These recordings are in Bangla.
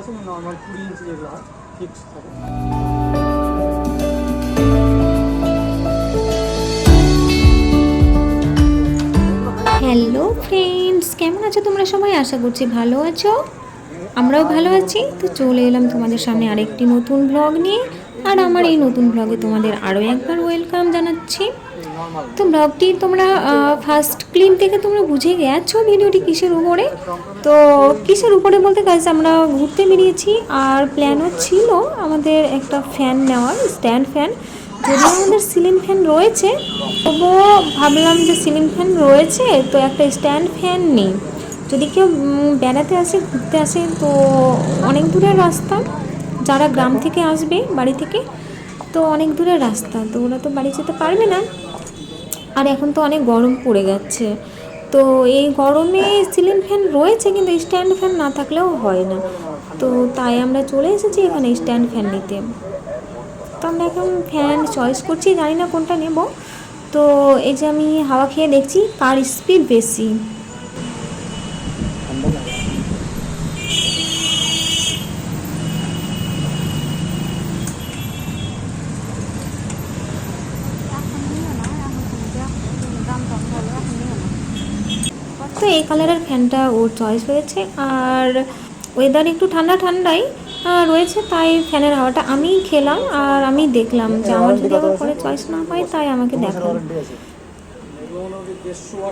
আছে নর্মাল কুড়ি ইঞ্চি যেগুলো হয় থাকে। হ্যালো ফ্রেন্ডস কেমন আছো তোমরা সবাই? আশা করছি ভালো আছো। আমরাও ভালো আছি। তো চলে এলাম তোমাদের সামনে আরেকটি নতুন ব্লগ নিয়ে। আর আমার এই নতুন ব্লগে তোমাদের আরও একবার ওয়েলকাম জানাচ্ছি। তো ব্লগটি তোমরা ফার্স্ট ক্লিন থেকে তোমরা বুঝে গেছো ভিডিওটি কিসের উপরে? তো কিসের উপরে বলতে গাছ আমরা ঘুরতে বেরিয়েছি আর প্ল্যানও ছিল আমাদের একটা ফ্যান নেওয়ার স্ট্যান্ড ফ্যান যদিও আমাদের সিলিং ফ্যান রয়েছে, তবুও ভাবলাম যে সিলিং ফ্যান রয়েছে, তো একটা স্ট্যান্ড ফ্যান নেই। যদি কেউ বেড়াতে আসে, ঘুরতে আসে, তো অনেক দূরের রাস্তা। যারা গ্রাম থেকে আসবে, বাড়ি থেকে, তো অনেক দূরের রাস্তা, তো ওরা তো বাড়ি যেতে পারবে না। আর এখন তো অনেক গরম পড়ে যাচ্ছে। তো এই গরমে সিলিং ফ্যান রয়েছে কিন্তু স্ট্যান্ড ফ্যান না থাকলেও হয় না। তো তাই আমরা চলে এসেছি এখানে স্ট্যান্ড ফ্যান নিতে। তো আমরা এখন ফ্যান চয়েস করছি, জানি না কোনটা নেব। তো এই যে আমি হাওয়া খেয়ে দেখছি, কার স্পিড বেশি ঠান্ডা লাগে তো এই কালারের ফ্যানটা ওর চয়েস হয়েছে আর ওয়েদার একটু ঠান্ডা ঠান্ডাই রয়েছে, তাই ফ্যানের হাওয়াটা আমি খেলাম আর আমি দেখলাম যে আমার যদি আবার পরে চয়েস না হয়, তাই আমাকে ওয়াট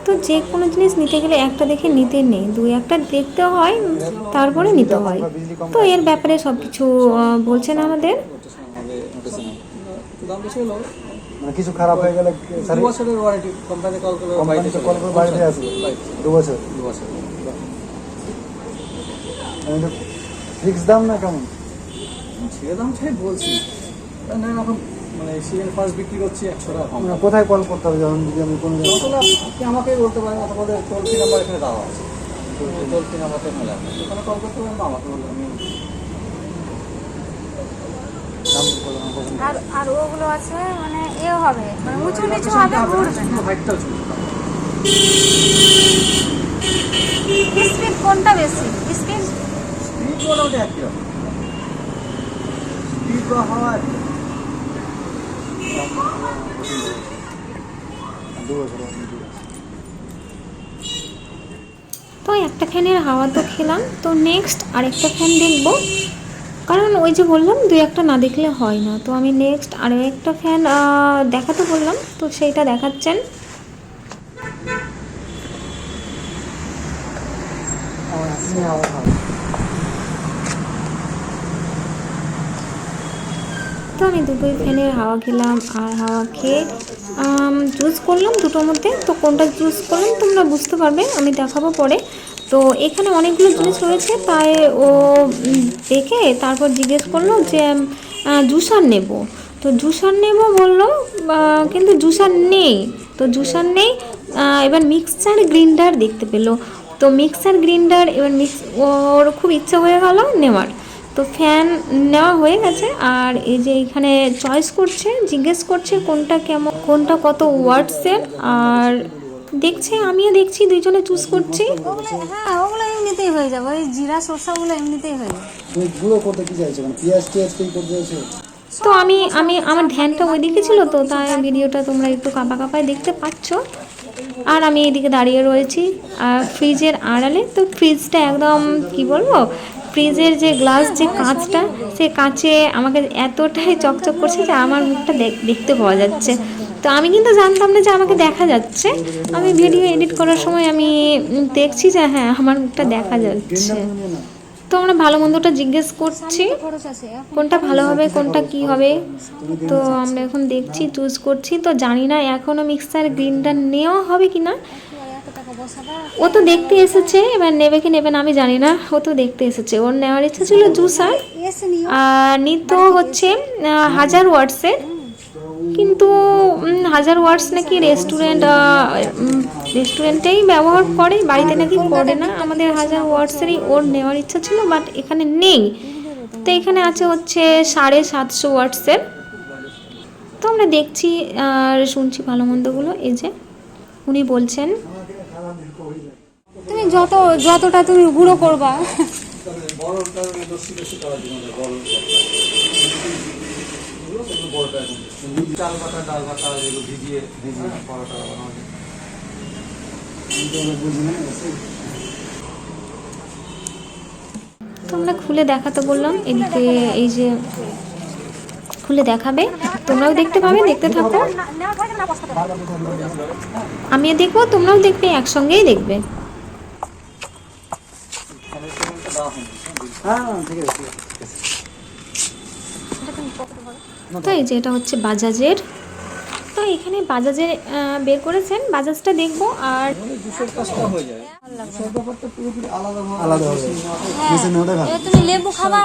তো যে কোনো জিনিস নিতে গেলে একটা দেখে নিতে নেই, দুই একটা দেখতে হয়, তারপরে নিতে হয়। তো এর ব্যাপারে সব কিছু বলছেন আমাদের? আমাদের মানে কিছু খারাপ হয়ে গেলে দু বছরের ওয়ারেন্টি কোম্পানি কল করলে কোম্পানিতে কল করে বাড়িতে আসবে। দু বছর। দু বছর। ফিক্স দাম না কেমন? ছেড়ে দাম চাই বলছি। না এখন মানে সিজন ফার্স্ট বিক্রি করছি একশো টাকা কম। মানে কোথায় কল করতে হবে যখন যদি আমি কোনো আপনি আমাকেই বলতে পারেন অথবা টোল ফ্রি নাম্বার এখানে দেওয়া আছে। টোল ফ্রি নাম্বারটা এখানে আছে। ওখানে কল করতে পারেন আমাকে বলবেন। আমি। আর আর ওগুলো আছে মানে এ হবে মানে উঁচু নিচু হবে স্পিড কোনটা বেশি? স্পিড? স্পিড মোটামুটি একই রকম। স্পিড বা হাওয়া দু বছর আপনি ঠিক আছে তো একটা ফ্যানের হাওয়া তো খেলাম তো নেক্সট আরেকটা ফ্যান দেখব। কারণ ওই যে বললাম, দুই একটা না দেখলে হয় না। তো আমি নেক্সট আরও একটা ফ্যান দেখাতে বললাম। তো সেইটা দেখাচ্ছেন। তো আমি দুটোই ফ্যানের হাওয়া খেলাম আর হাওয়া খেয়ে জুস করলাম দুটোর মধ্যে। তো কোনটা জুস করলাম তোমরা বুঝতে পারবে, আমি দেখাবো পরে। তো এখানে অনেকগুলো জিনিস রয়েছে, তাই ও দেখে তারপর জিজ্ঞেস করল যে জুসার নেব। তো জুসার নেব বলল কিন্তু জুসার নেই। তো জুসার নেই এবার মিক্সচার গ্রিন্ডার দেখতে পেল। তো মিক্সার গ্রিন্ডার, এবার মিক্স, ওর খুব ইচ্ছা হয়ে গেল নেওয়ার। তো ফ্যান নেওয়া হয়ে গেছে, আর এই যে এখানে চয়েস করছে, জিজ্ঞেস করছে কোনটা কেমন, কোনটা কত ওয়ার্ডসের আর দেখছে আমিও দেখছি দুইজনে চুজ করছি। হ্যাঁ ওগুলো এমনিতেই হয়ে যাবে। ওই জিরা সরষাগুলো এমনিতেই হয়ে যাবে। তুমি গুঁড়ো করতে কি চাইছো? মানে পেঁয়াজ টিয়াজ কি করতে চাইছো? তো আমি আমি আমার ধ্যানটা ওইদিকে ছিল তো তাই ভিডিওটা তোমরা একটু কাঁপা কাঁপায় দেখতে পাচ্ছ। আর আমি এদিকে দাঁড়িয়ে রয়েছি আর ফ্রিজের আড়ালে। তো ফ্রিজটা একদম কি বলব ফ্রিজের যে গ্লাস যে কাঁচটা সে কাঁচে আমাকে এতটাই চকচক করছে যে আমার মুখটা দেখ- দেখতে পাওয়া যাচ্ছে। তো আমি কিন্তু জানতাম না যে আমাকে দেখা যাচ্ছে। আমি ভিডিও এডিট করার সময় আমি দেখছি যে হ্যাঁ আমার মুখটা দেখা যাচ্ছে। তো আমরা ভালো মন্দটা জিজ্ঞেস করছি, কোনটা ভালো হবে, কোনটা কি হবে? তো আমরা এখন দেখছি চুজ করছি। তো জানি না এখনও মিক্সার গ্রিনটা নেওয়া হবে কি না ও তো দেখতে এসেছে, এবার নেবে কি নেবে না আমি জানি না। ও তো দেখতে এসেছে, ওর নেওয়ার ইচ্ছা ছিল জুসার। আর নিত হচ্ছে হাজার ওয়াটসের কিন্তু হাজার ওয়ার্ডস নাকি রেস্টুরেন্ট রেস্টুরেন্টেই ব্যবহার করে বাড়িতে নাকি করে না। আমাদের হাজার ওয়ার্ডসেরই ওর নেওয়ার ইচ্ছা ছিল বাট এখানে নেই। তো এখানে আছে হচ্ছে সাড়ে সাতশো ওয়ার্ডসের তো আমরা দেখছি আর শুনছি ভালো মন্দগুলো। এই যে উনি বলছেন তুমি যত যতটা তুমি গুঁড়ো করবা। এগুলো বড়টা এখন চাল বাটা ডাল বাটা এগুলো ভিজিয়ে ভিজিয়ে পরোটা বানানো যায়। তোমরা খুলে দেখাতে বললাম এদিকে এই যে খুলে দেখাবে তোমরাও দেখতে পাবে দেখতে থাকো। আমিও দেখব তোমরাও দেখবে একসঙ্গেই দেখবে হ্যাঁ, হ্যাঁ ঠিক আছে তো এই যে এটা হচ্ছে বাজাজের। তো এখানে বাজাজের বের করেছেন। বাজাজটা দেখব আর কাজটা হয়ে তুমি লেবু খাবা।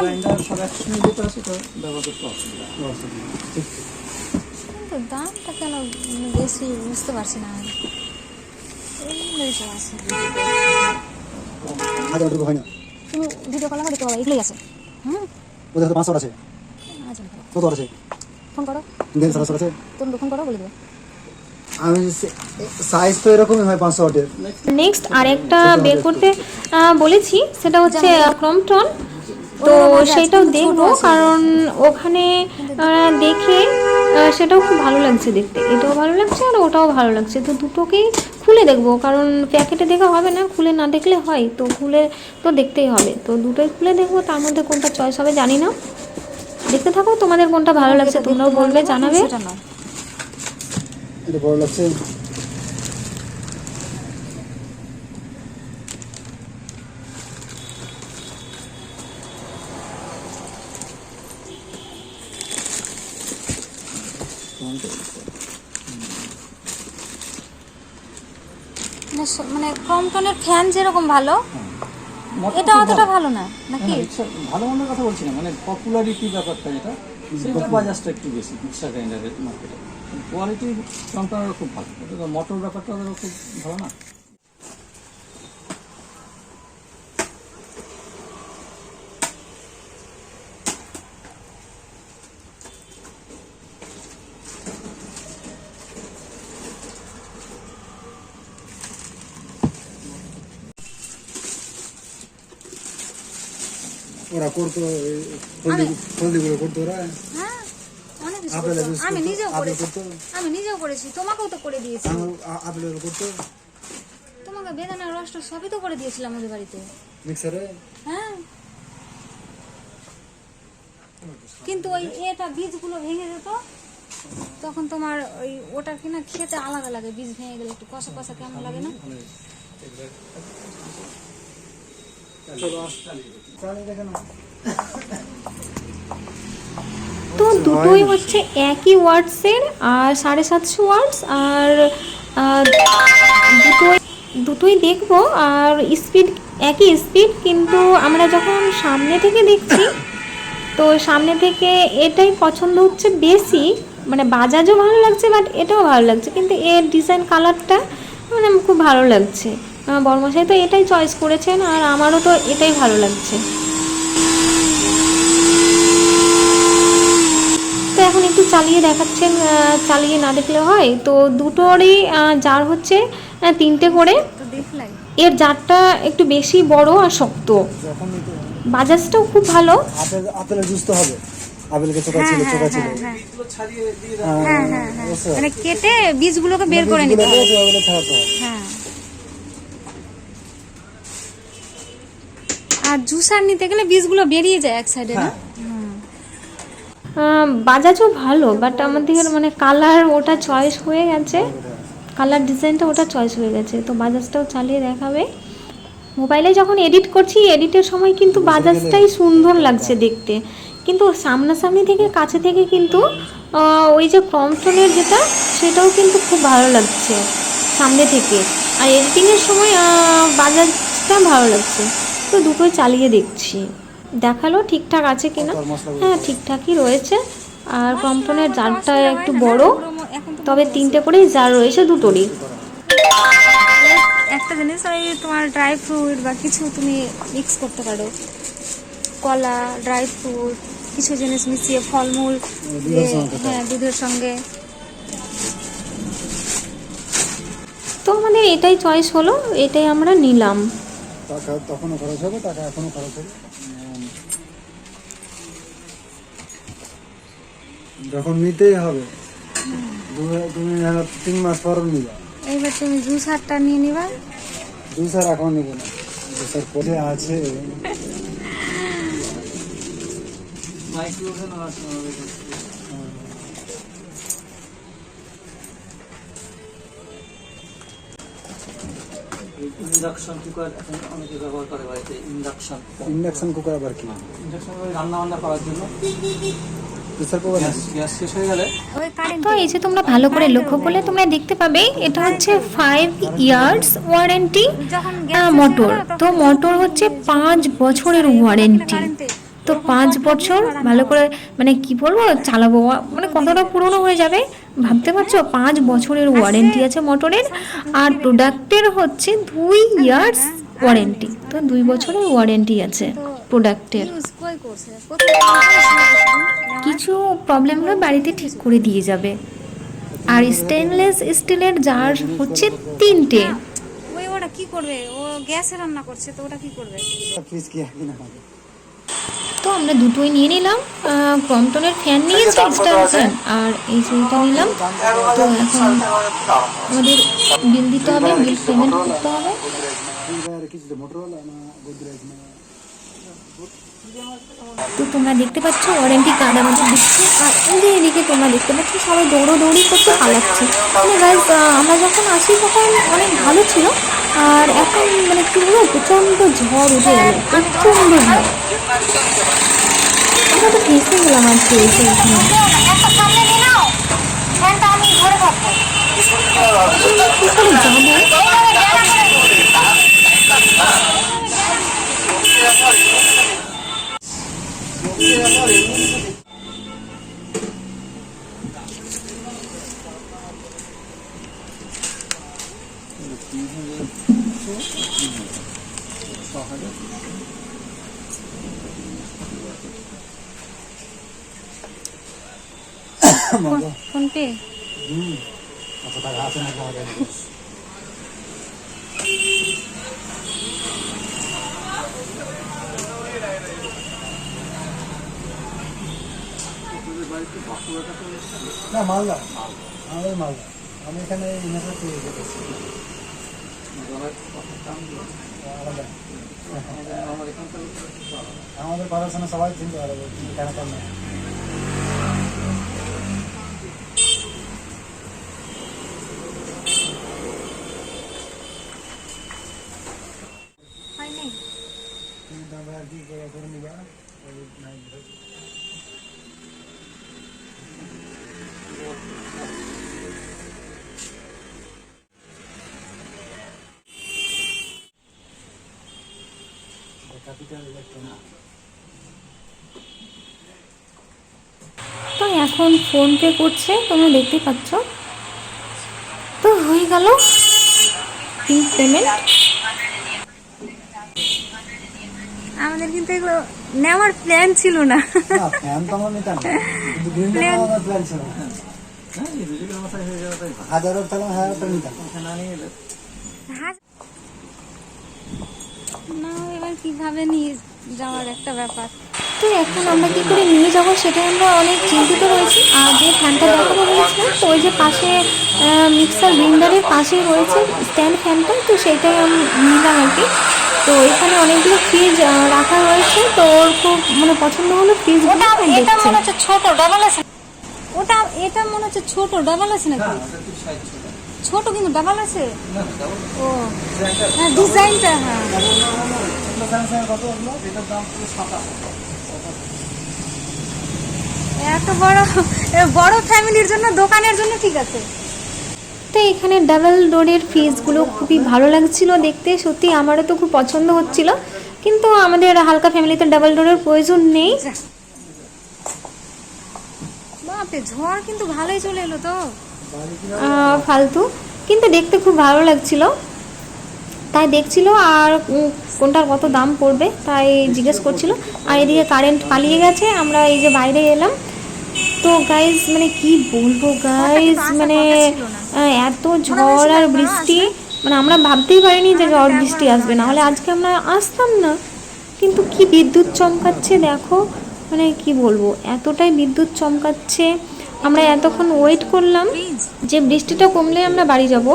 কিন্তু দামটা কেন বেশি বুঝতে পারছি না। হয় না। তুমি ভিডিও কল করে দেখতে পাবে এগুলোই আছে। হুম? ওদের পাঁচশো আছে। আচ্ছা কত আছে। ফোন করো। দেন সাতশো আছে তুমি ফোন করো বলে দেবে আমি সাইজ তো এরকমই হয় পাঁচশো ওয়াটের নেক্সট আরেকটা বের করতে বলেছি সেটা হচ্ছে ক্রমটন। তো সেটাও দেখব কারণ ওখানে দেখে সেটাও খুব ভালো লাগছে দেখতে। এটাও ভালো লাগছে আর ওটাও ভালো লাগছে। তো দুটোকেই খুলে দেখব কারণ প্যাকেটে দেখা হবে না খুলে না দেখলে হয়। তো খুলে তো দেখতেই হবে। তো দুটোই খুলে দেখব তার মধ্যে কোনটা চয়েস হবে জানি না। দেখতে থাকো তোমাদের কোনটা ভালো লাগছে তোমরাও বলবে জানাবে। লাগছে। মানে মানে কম টনের ফ্যান যেরকম ভালো মোটর এটা অতটা ভালো। না নাকি? ভালো মন্দের কথা বলছি না মানে পপুলারিটি ব্যাপারটা যেটা সেটা বাজাজটা একটু বেশি রিক্সা গ্রাইন্ডারের মার্কেটে কোয়ালিটি কোম্পানির খুব ভালো মটর মোটর ব্যাপারটা ওদেরও খুব ভালো না? ওরা করতো হলদি হলদিগুলো করতো ওরা। হ্যাঁ আমি নিজেও করেছি। আমি নিজেও করেছি। তোমাকেও তো করে দিয়েছি। আপেল করতো। তোমাকে বেদানা রসটা সবই তো করে দিয়েছিলাম ওদের বাড়িতে। মিক্সারে? হ্যাঁ। কিন্তু ওই এটা বীজগুলো ভেঙে যেত তখন তোমার ওই ওটা কিনা খেতে আলাদা লাগে বীজ ভেঙে গেলে একটু কষা কষা কেমন লাগে না? চালিয়ে দেখে না তো দুটোই হচ্ছে একই ওয়ার্ডসের, আর সাড়ে সাতশো ওয়ার্ডস, আর দুটোই দুটোই দেখব, আর স্পিড, একই স্পিড, কিন্তু আমরা যখন সামনে থেকে দেখছি, তো সামনে থেকে এটাই পছন্দ হচ্ছে বেশি মানে বাজাজও ভালো লাগছে, বাট এটাও ভালো লাগছে, কিন্তু এর ডিজাইন কালারটা মানে খুব ভালো লাগছে। বর্মশাই তো এটাই চয়েস করেছেন আর আমারও তো এটাই ভালো লাগছে। তো এখন একটু চালিয়ে দেখাচ্ছেন চালিয়ে না দেখলে হয়। তো দুটোরই জার হচ্ছে তিনটে করে। এর জারটা একটু বেশি বড় আর শক্ত। বাজাজটাও খুব ভালো। আপেলের জুস তো হবে। আপেলকে চোখা ছিল চোখা ছিল। হ্যাঁ। হ্যাঁ, হ্যাঁ। মানে কেটে বীজগুলোকে বের করে নিতে হবে। হ্যাঁ। আর জুসার নিতে গেলে বীজগুলো বেরিয়ে যায় এক সাইডে না? বাজাজও ভালো বাট আমাদের মানে কালার ওটা চয়েস হয়ে গেছে। কালার ডিজাইনটা ওটা চয়েস হয়ে গেছে। তো বাজাজটাও চালিয়ে দেখাবে। মোবাইলে যখন এডিট করছি এডিটের সময় কিন্তু বাজাজটাই সুন্দর লাগছে দেখতে। কিন্তু সামনাসামনি থেকে কাছে থেকে কিন্তু ওই যে ক্রমটনের যেটা সেটাও কিন্তু খুব ভালো লাগছে। সামনে থেকে। আর এডিটিংয়ের সময় বাজাজটা ভালো লাগছে। তো দুটোই চালিয়ে দেখছি। দেখাল ঠিকঠাক আছে কিনা? হ্যাঁ ঠিকঠাকই রয়েছে। আর ক্রমটনের জারটা একটু বড় তবে তিনটে করেই জার রয়েছে দুটোরই। একটা জিনিস ওই তোমার ড্রাই ফ্রুট বা কিছু তুমি মিক্স করতে পারো। কলা ড্রাই ফ্রুট কিছু জিনিস মিশিয়ে ফলমূল হ্যাঁ দুধের সঙ্গে। তো আমাদের এটাই চয়েস হলো এটাই আমরা নিলাম। টাকা তখনও খরচ হবে টাকা এখনও খরচ হবে। যখন নিতেই হবে তুমি তিন মাস পর নিবা। এইবার তুমি দু সারটা নিয়ে নিবা। দু সার এখন নিব না। জুসের পরে আছে। মাইক্রোফোন আছে ইন্ডাকশন কুকার এখন অনেকে ব্যবহার করে বাড়িতে ইন্ডাকশন ইন্ডাকশন কুকার আবার কি? ইন্ডাকশন রান্না বান্না করার জন্য। হয়ে তো এই যে তোমরা ভালো করে লক্ষ্য করলে তোমরা দেখতে পাবে এটা হচ্ছে ফাইভ ইয়ার্স ওয়ারেন্টি যখন মোটর তো মোটর হচ্ছে পাঁচ বছরের ওয়ারেন্টি তো পাঁচ বছর ভালো করে মানে কি বলব চালাবো মানে কতটা পুরনো হয়ে যাবে? ভাবতে পারছ? পাঁচ বছরের ওয়ারেন্টি আছে মোটরের আর প্রোডাক্টের হচ্ছে দুই ইয়ার্স ওয়ারেন্টি তো দুই বছরের ওয়ারেন্টি আছে প্রোডাক্টের? কিছু প্রবলেম হলে বাড়িতে ঠিক করে দিয়ে যাবে। আর স্টেনলেস স্টিলের জার হচ্ছে তিনটে। ওই ওটা কি করবে? ও গ্যাসে রান্না করছে তো ওটা কি করবে? তো আমরা দুটোই নিয়ে নিলাম। ক্রমটনের ফ্যান নিয়েছি স্ট্যান্ড ফ্যান আর এই চুলটা নিলাম। তো এখন আমাদের বিল দিতে হবে বিল পেমেন্ট করতে হবে। তো তোমরা দেখতে পাচ্ছ ওয়ারেন্টি কার্ড আমাদের দিচ্ছে। আর এই এদিকে তোমরা দেখতে পাচ্ছ সবাই দৌড়োদৌড়ি করতে পালাচ্ছে। মানে গাইজ আমরা যখন আসি তখন অনেক ভালো ছিল। আর এখন মানে কি বলব, প্রচণ্ড ঝড় উঠে গেল, প্রচণ্ড ঝড়। আমরা তো ফেসে গেলাম আজকে এসে এখানে কত না মালদা। আমাদের মালদা। আমি এখানে ইউনিভার্সিটি থেকে গেছি। আমাদের পড়াশোনা সবাই চিনতে পারবে কেন কেন না হয় নাই তুমি আর কি করে করে নিবা? ক্যাপিটাল ইলেকট্রনিক তো এখন ফোন পে করছে তোমরা দেখতে পাচ্ছ। তো হয়ে গেল পেমেন্ট আমাদের কিন্তু এগুলো নেওয়ার প্ল্যান ছিল না। না তো আমার নিতাম কিন্তু গ্রিন প্ল্যান ছিল। না। নিতাম। এবার কীভাবে নিয়ে যাওয়ার একটা ব্যাপার? তো এখন আমরা কি করে নিয়ে যাব সেটা আমরা অনেক চিন্তিত রয়েছি। আর যে ফ্যানটা দেখাবো বলেছিলাম তো ওই যে পাশে মিক্সার গ্রিন্ডারের পাশে রয়েছে স্ট্যান্ড ফ্যানটা তো সেটাই আমি নিলাম আর কি। তো এখানে অনেকগুলো ফ্রিজ রাখা রয়েছে। তো ওর খুব মানে পছন্দ হলো ফ্রিজ ওটা এটা মনে হচ্ছে ছোট ডাবল আছে। ওটা এটা মনে হচ্ছে ছোট ডাবল আছে নাকি? ছোট। কিন্তু ডাবল আছে? ও। হ্যাঁ ডিজাইনটা হ্যাঁ। এত বড় বড় ফ্যামিলির জন্য দোকানের জন্য ঠিক আছে। তো এখানে ডাবল ডোরের ফ্রিজগুলো খুবই ভালো লাগছিল দেখতে। সত্যি আমারও তো খুব পছন্দ হচ্ছিল। কিন্তু আমাদের হালকা ফ্যামিলিতে ডাবল ডোরের প্রয়োজন নেই। বাপরে ঝড় কিন্তু ভালোই চলে এলো তো। ফালতু। কিন্তু দেখতে খুব ভালো লাগছিল। তাই দেখছিল আর কোনটার কত দাম পড়বে তাই জিজ্ঞেস করছিল। আর এদিকে কারেন্ট পালিয়ে গেছে আমরা এই যে বাইরে এলাম। তো গাইজ মানে কি বলব গাইজ মানে এত ঝড় আর বৃষ্টি মানে আমরা ভাবতেই পারিনি যে ঝড় বৃষ্টি আসবে। না হলে আজকে আমরা আসতাম না। কিন্তু কি বিদ্যুৎ চমকাচ্ছে দেখো। মানে কি বলব এতটাই বিদ্যুৎ চমকাচ্ছে। আমরা এতক্ষণ ওয়েট করলাম যে বৃষ্টিটা কমলে আমরা বাড়ি যাব।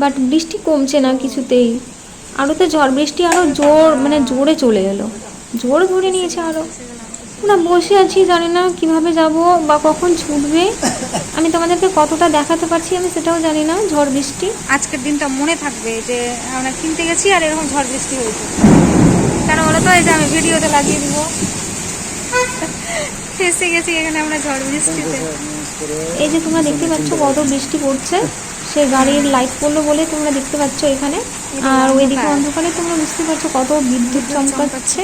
বাট বৃষ্টি কমছে না কিছুতেই। আরও তো ঝড় বৃষ্টি আরও জোর মানে জোরে চলে এলো। জোর ধরে নিয়েছে আরও আমরা বসে আছি জানি না কীভাবে যাব বা কখন ছুটবে। আমি তোমাদেরকে কতটা দেখাতে পারছি আমি সেটাও জানি না ঝড় বৃষ্টি। আজকের দিনটা মনে থাকবে যে আমরা কিনতে গেছি আর এরকম ঝড় বৃষ্টি হয়েছে। কেন বলো তো এই যে আমি ভিডিওতে লাগিয়ে দিব। ফেসে গেছি এখানে আমরা ঝড় বৃষ্টিতে। এই যে তোমরা দেখতে পাচ্ছ কত বৃষ্টি পড়ছে সে গাড়ির লাইট পড়ল বলে তোমরা দেখতে পাচ্ছ এখানে। আর ওইদিকে অন্ধকারে। তোমরা বুঝতে পারছ কত বিদ্যুৎ চমকাচ্ছে।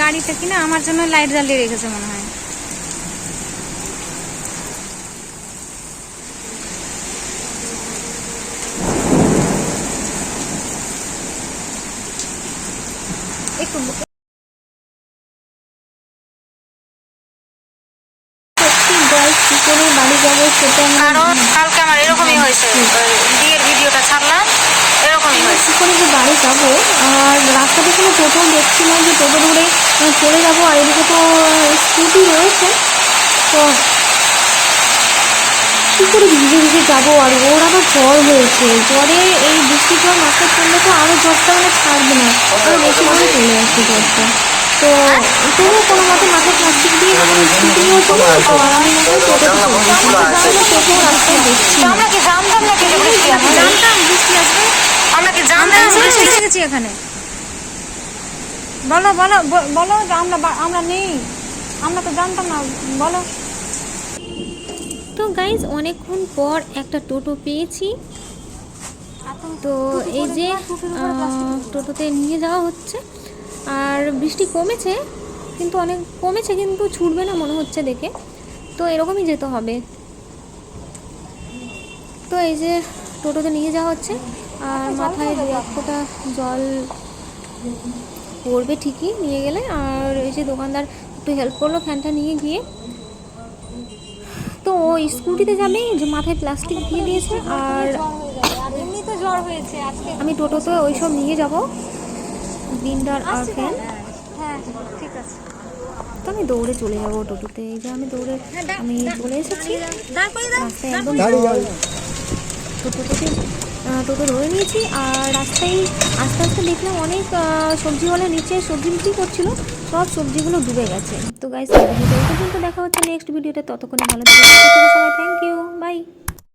গাড়িটা কিনা আমার জন্য লাইট জ্বালিয়ে রেখেছে মনে হয় একটু সত্যি গাইস কি করে বাড়ি যাব সেটা আমি কারণ কালকে আমার এরকমই হয়েছে ওই বিয়ের ভিডিওটা ছাড়লাম এরকমই হয়েছে কি করে যে বাড়ি যাব। আর রাস্তাতে কোনো টোটো দেখছি না যে টোটো ধরে চলে যাব আর এদিকে তো স্কুটি রয়েছে। তো কী করে ভিজে ভিজে যাব? আর ওর আবার জ্বর হয়েছে। জ্বরে এই বৃষ্টি জ্বর মাথায় পড়লে তো আরও জ্বরটা মানে ছাড়বে না। আরও বেশি করে চলে আসছে জ্বরটা। তো তবুও কোনো মতে মাথায় প্লাস্টিক দিয়ে স্কুটি নিয়েও চলে যেত আর আমি মনে হয় যেতাম টোটো রাস্তায় দেখছি। বৃষ্টি আসবে। জানতাম বৃষ্টি আসবে আমরা কি জানতাম যে বৃষ্টি এসে গেছি এখানে। বলো বলো ব- বলো যে আমরা আমরা নেই। আমরা তো জানতাম না বলো। তো গাইজ অনেকক্ষণ পর একটা টোটো পেয়েছি। তো এই যে টোটোতে নিয়ে যাওয়া হচ্ছে। আর বৃষ্টি কমেছে কিন্তু অনেক কমেছে কিন্তু ছুটবে না মনে হচ্ছে দেখে। তো এরকমই যেতে হবে। তো এই যে টোটোতে নিয়ে যাওয়া হচ্ছে। আর মাথায় দু এক ফোঁটা জল পড়বে ঠিকই নিয়ে গেলে। আর এই যে দোকানদার একটু হেল্প করল ফ্যানটা নিয়ে গিয়ে। তো ও স্কুটিতে যাবে যে মাথায় প্লাস্টিক দিয়ে দিয়েছে আর এমনি তো জ্বর হয়েছে আজকে। আমি টোটোতে ওইসব নিয়ে যাব। বিন্ডার আর ফ্যান হ্যাঁ ঠিক আছে। তো আমি দৌড়ে চলে যাব টোটোতে। এই যে আমি দৌড়ে আমি চলে এসেছি। রাস্তায় একদম থেকে টোটো ধরে নিয়েছি আর রাস্তায়, আস্তে আস্তে দেখলাম অনেক সবজিওয়ালা নিচে সবজি বিক্রি করছিল, সব সবজিগুলো ডুবে গেছে। তো গাইস ভিডিও পর্যন্ত দেখা হচ্ছে নেক্সট ভিডিওটা ততক্ষণে ভালো থাকবে সবাই থ্যাংক ইউ বাই